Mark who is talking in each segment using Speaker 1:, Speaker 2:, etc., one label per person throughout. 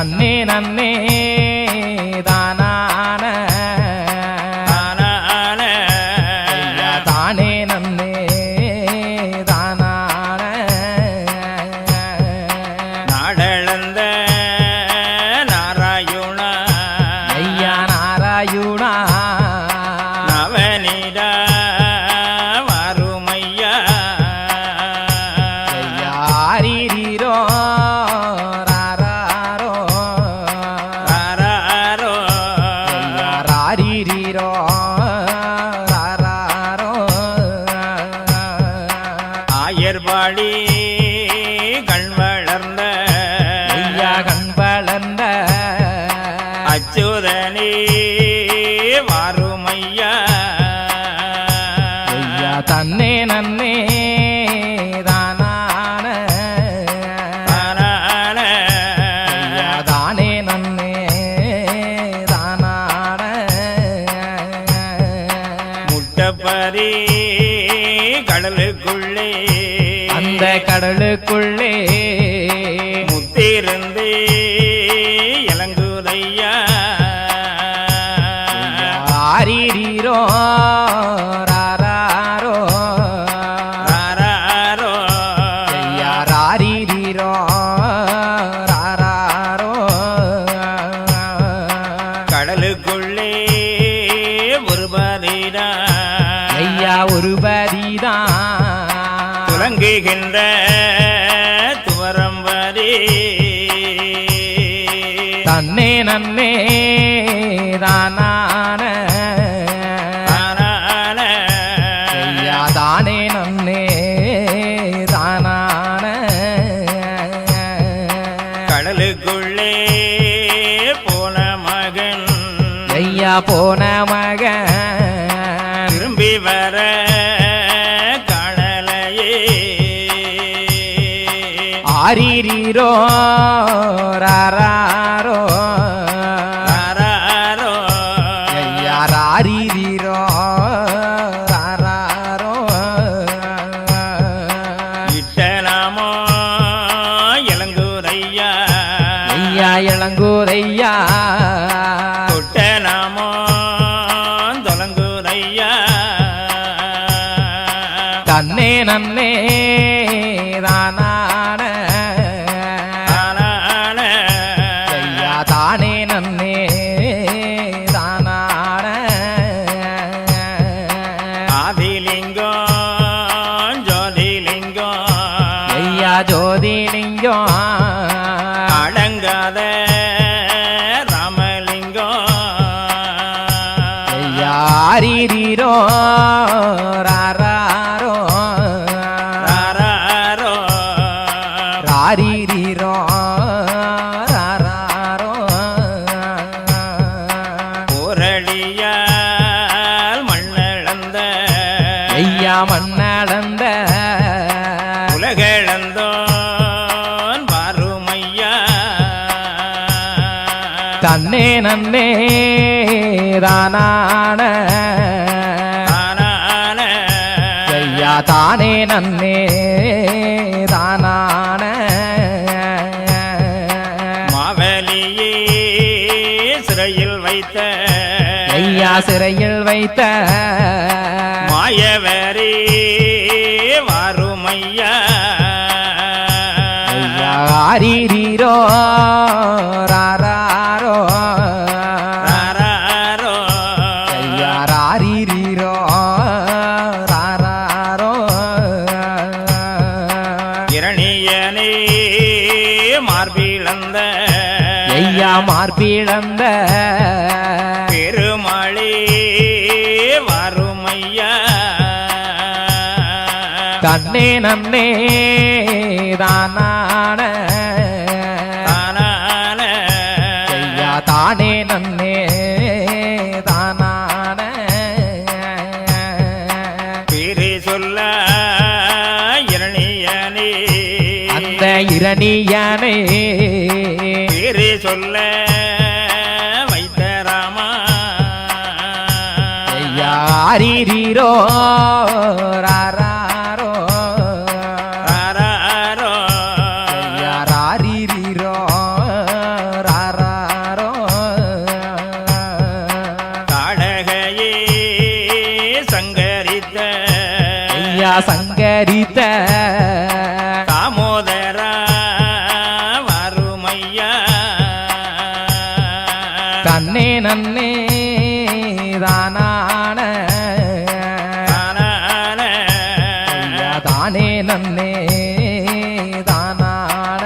Speaker 1: నన్నే నన్నే வாழி
Speaker 2: ஐயா. ஆரீரோ
Speaker 1: போன
Speaker 2: மக.
Speaker 1: திரும்பி வர கடலையே.
Speaker 2: ஆரீரோ ராரோ ராரோ யாரீரோ ராரோ
Speaker 1: இட்டலாமோ இளங்கூரையா
Speaker 2: ஐயா. இளங்கூரையா தானான. ஐயா தானே நன்னே தானான.
Speaker 1: மாவலியே சிறையில் வைத்த.
Speaker 2: ஐயா சிறையில் வைத்த.
Speaker 1: மாயவரே வாருமையா.
Speaker 2: ஐயா ஆரீரீரோ. தன்னே நன்னே தானான. தானே நன்னே தானான.
Speaker 1: பேரே சொல்ல இரணியனே.
Speaker 2: அந்த இரணியானே.
Speaker 1: பேரே சொல்ல வைத்த ராமா.
Speaker 2: ஐயா ஆரீரீரோ
Speaker 1: சங்கரித்த தாமோதரா வாருமையா?
Speaker 2: தன்னே நன்னே தானான தானே நன்னே தானான.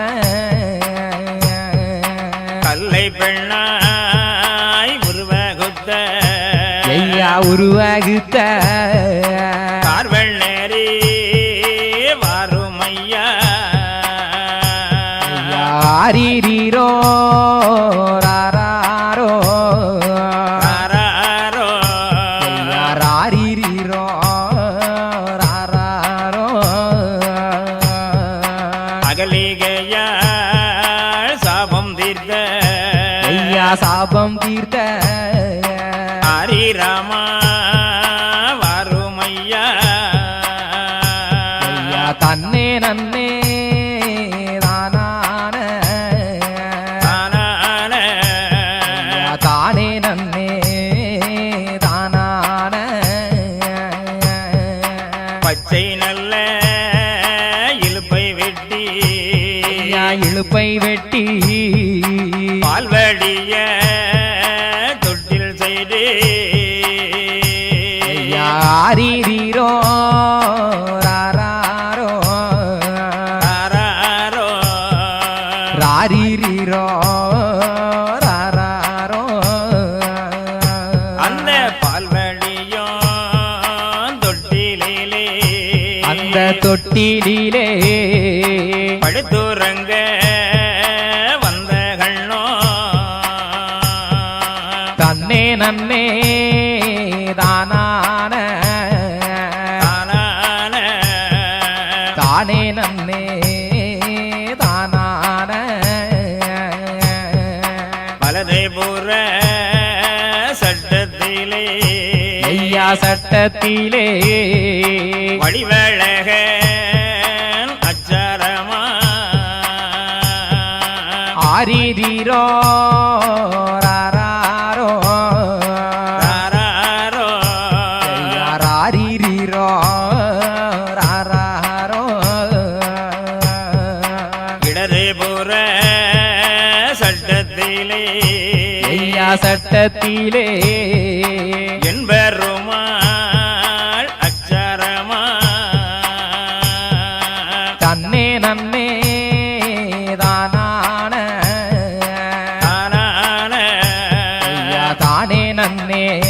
Speaker 1: கல்லை பெண்ணாய் உருவகுத்த.
Speaker 2: ஐயா உருவகுத்த.
Speaker 1: இழுப்பை வெட்டி பால்வடிய தொட்டில் செய்து
Speaker 2: ஐயா ஆரீரீரோ ராராரோ
Speaker 1: ராராரோ. தொட்டிலே படுத்துறங்க.
Speaker 2: நன்னே தானான. தானே நன்னே தானான.
Speaker 1: வலதை புற சட்டத்திலே.
Speaker 2: ஐயா சட்டத்திலே.
Speaker 1: வடிவழக அச்சாரமா.
Speaker 2: ஆரீரீரோ வட்டத்திலே
Speaker 1: என்பருமாள் அச்சரமா
Speaker 2: தன்னே நன்னே தானான.
Speaker 1: தானான.
Speaker 2: தானே நன்னே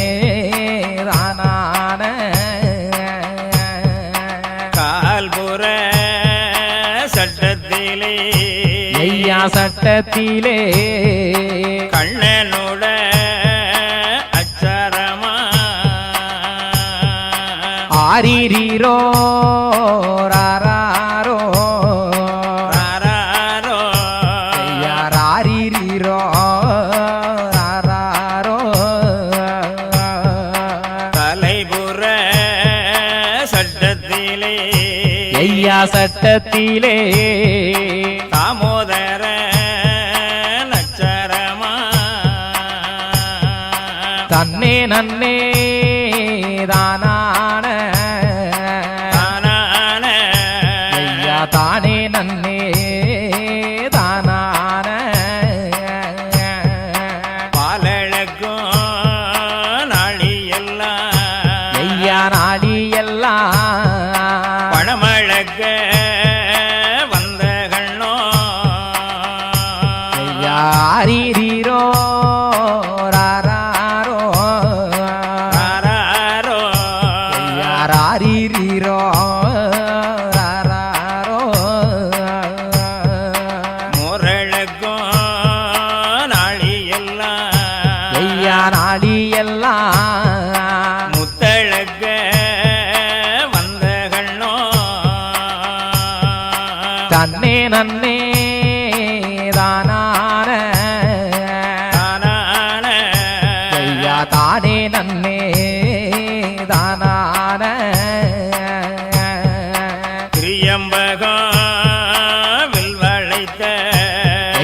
Speaker 2: தானான. கால்புற சட்டத்திலே.
Speaker 1: ஐயா சட்டத்திலே.
Speaker 2: ஹரிரோ ராரோ
Speaker 1: ராரோ
Speaker 2: ஹரிரோ ராரோ
Speaker 1: தலைபுற சட்டத்திலே.
Speaker 2: ஐயா சட்டத்திலே.
Speaker 1: தாமோதர நச்சரமா
Speaker 2: தன்னே நன்னே தான
Speaker 1: ರಿ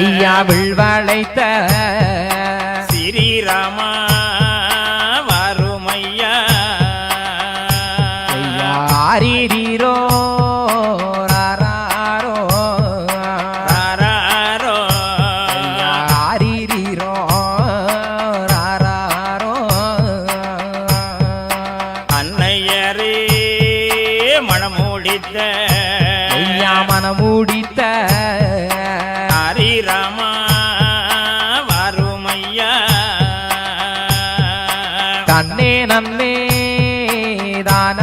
Speaker 2: ஐயா விழ்வழைத்த
Speaker 1: ஸ்ரீராமா
Speaker 2: நிதான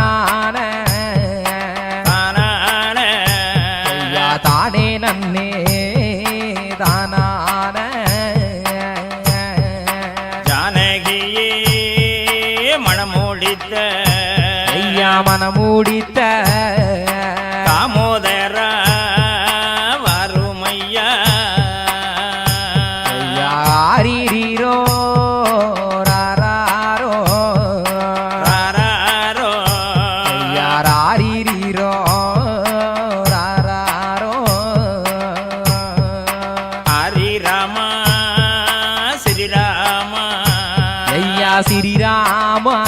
Speaker 2: amar.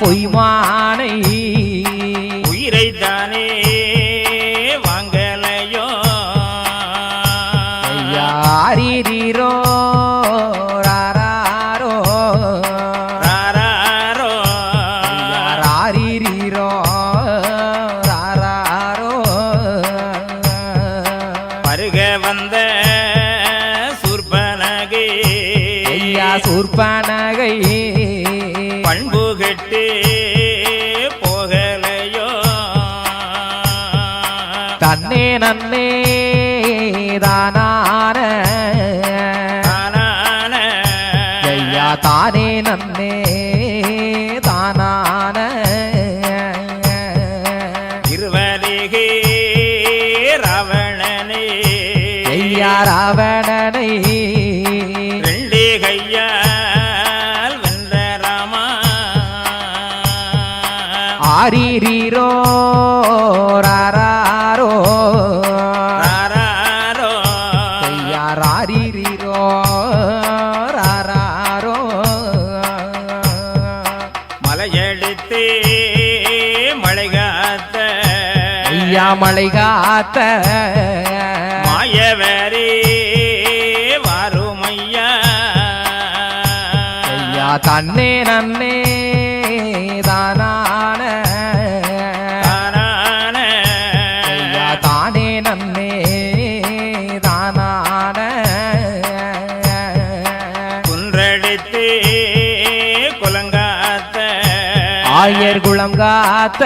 Speaker 1: பொய்வானை விட்டு போகலையோ?
Speaker 2: தன்னே நன்னே தானான. ஐயா தானே நன்னே தானான.
Speaker 1: இருவரிகே ராவணனே.
Speaker 2: ஐயா
Speaker 1: ராவண
Speaker 2: ஆரீரீரோ ராரோ
Speaker 1: ராராரோ.
Speaker 2: ஐயா ராரீரீரோ ராரோ
Speaker 1: மலையெடுத்து மழை காத்த
Speaker 2: ஐயா மலை காத்த
Speaker 1: மாயவரே வாருமையா.
Speaker 2: ஐயா தன்னே நன்னே ஆயர் குளம் காத்த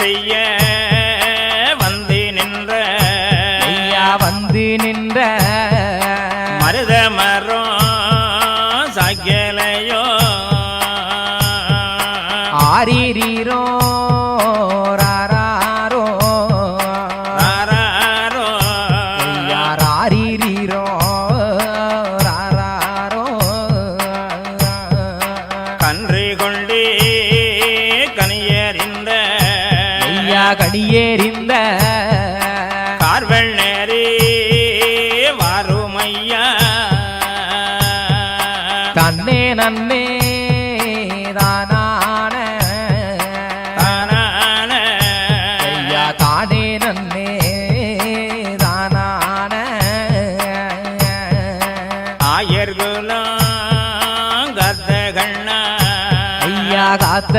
Speaker 1: செய்ய
Speaker 2: தன்னே தானான.
Speaker 1: தானான.
Speaker 2: ஐயா தானே நன்னே தானான.
Speaker 1: ஆயர்குலம் கத்த கண்ணா
Speaker 2: ஐயா காத்த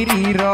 Speaker 1: ಗಿರಿರ